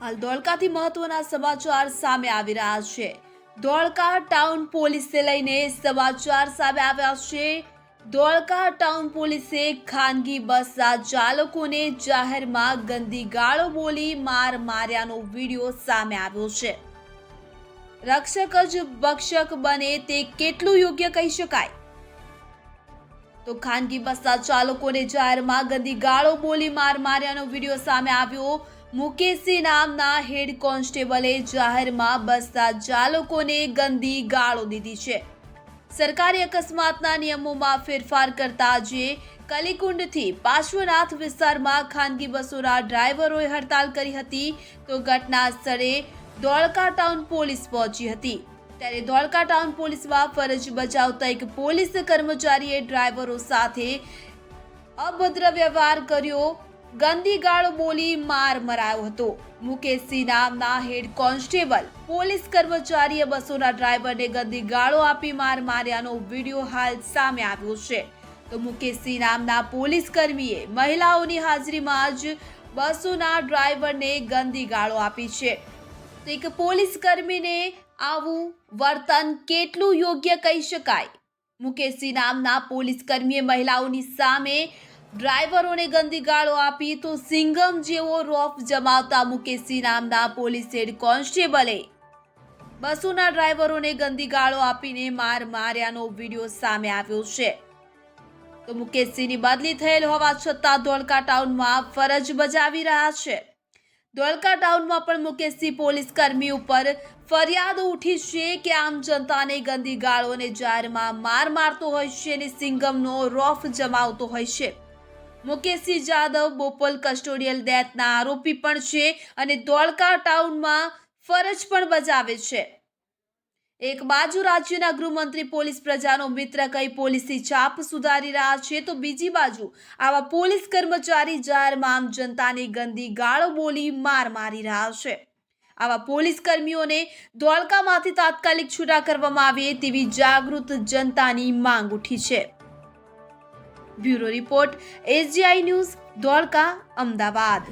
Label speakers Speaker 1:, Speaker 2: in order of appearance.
Speaker 1: હાલ ધોળકાથી મહત્વના સમાચાર સામે આવી રહ્યા છે. ધોળકા ટાઉન પોલીસે લઈને સમાચાર સામે આવ્યા છે. ધોળકા ટાઉન પોલીસે ખાનગી બસના ચાલકોને જાહેરમાં ગંદી ગાળો બોલી માર માર્યાનો વીડિયો સામે આવ્યો છે. રક્ષક જ ભક્ષક બને તે કેટલું યોગ્ય કહી શકાય? તો ખાનગી બસના ચાલકોને જાહેરમાં ગંદી ગાળો બોલી માર માર્યાનો વીડિયો સામે આવ્યો મુકેશસિંહ નામના હેડ કોન્સ્ટેબલે જાહેરમાં બસતા ચાલકોને ગંદી ગાળો દીધી છે. સરકારી અકસ્માતના નિયમોમાં ફેરફાર કરતા આજે કલીકુંડથી પાર્શ્વનાથ વિસ્તારમાં ખાનગી બસોના ડ્રાઈવરોએ હડતાલ કરી હતી તો ઘટના સ્થળે ધોળકા ટાઉન પોલીસ પહોંચી હતી. ત્યારે ધોળકા ટાઉન પોલીસમાં ફરજ બજાવતા એક પોલીસ કર્મચારીએ ડ્રાઈવરો સાથે અભદ્ર વ્યવહાર કર્યો ગંદી ગાળો બોલી માર મરાયો હતો. મુકેશસિંહ નામના હેડ કોન્સ્ટેબલ, પોલીસ કર્મચારીએ બસોના ડ્રાઈવરને ગંદી ગાળો આપી માર માર્યાનો વીડિયો હાલ સામે આવ્યો છે. તો મુકેશસિંહ નામના પોલીસ કર્મીએ મહિલાઓની હાજરીમાં જ બસોના ડ્રાઈવરને ગંદી ગાળો આપી છે. તો એક પોલીસ કર્મીને આવું વર્તન કેટલું યોગ્ય કહી શકાય? મુકેશસિંહ નામના પોલીસ કર્મીએ મહિલાઓની સામે ડ્રાઈવરોને ગંદી ગાળો આપી તો સિંગમ જેવો રોફ જમાવતા મુકેશસિંહ નામના પોલીસ હેડ કોન્સ્ટેબલે બસોના ડ્રાઈવરોને ગંદી ગાળો આપીને માર માર્યાનો વીડિયો સામે આવ્યો છે. તો મુકેશસિંહની બદલી થયેલ હોવા છતાં ધોળકા ટાઉનમાં ફરજ બજાવી રહ્યા છે. ધોળકા ટાઉનમાં પણ મુકેશસિંહ પોલીસ કર્મી ઉપર ફરિયાદ ઉઠી છે કે આમ જનતાને ગંદી ગાળોને જાહેરમાં માર મારતો હોય છે અને સિંગમનો રોફ જમાવતો હોય છે. મુકેશસિંહ જાદવ બોપલ કસ્ટોડિયલ ડેથના આરોપી પણ છે અને ધોળકા ટાઉનમાં ફરજ પણ બજાવે છે. એક બાજુ રાજ્યના ગૃહમંત્રી પોલીસ પ્રજાનો મિત્ર કઈ પોલીસની છાપ સુધારી રહ્યા છે તો બીજી બાજુ આવા પોલીસ કર્મચારી જાહેરમાં જનતાને ગંદી ગાળો બોલી માર મારી રહ્યા છે. આવા પોલીસ કર્મીઓને ધોળકામાંથી તાત્કાલિક છૂટા કરવામાં આવે તેવી જાગૃત જનતાની માંગ ઉઠી છે. Bureau report SGI news Dholka Ahmedabad.